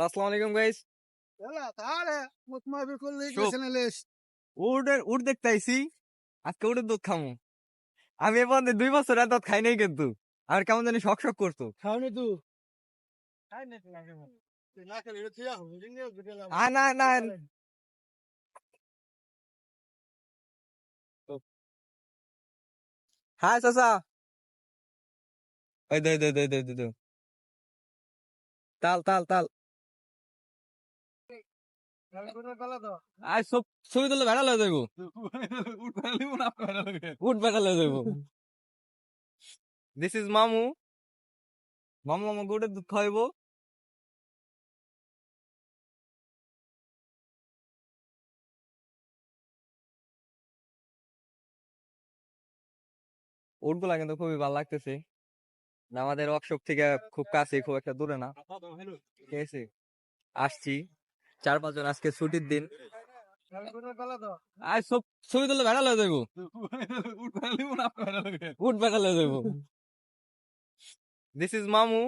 আসসালামু আলাইকুম guys উডের would দেখতে আজকে উডের দুধ খামু আমি এবার দুই বছর দুধ খাই নাই কিন্তু আর কেমন জানি শক শক করতো খাওনি তু দে তাল তাল তাল আজ সব ছবি তুলে ভেড়া লয়ে যাইব উট ভেড়া লয়ে যাইব দিস ইজ মামু। মামু দুধ উটগুলা কিন্তু খুবই ভালো লাগতেছে। আমাদের ওয়ার্কশপ থেকে খুব কাছে খুব একটা দূরে না। ঠিক আছে। আসছি। চার পাঁচজন আজকে ছুটির দিন। আজ সব ছবি তুলে ভেড়া লয়ে যাইব। উঠ ভেড়া লয়ে যাইব। দিস ইজ মামু।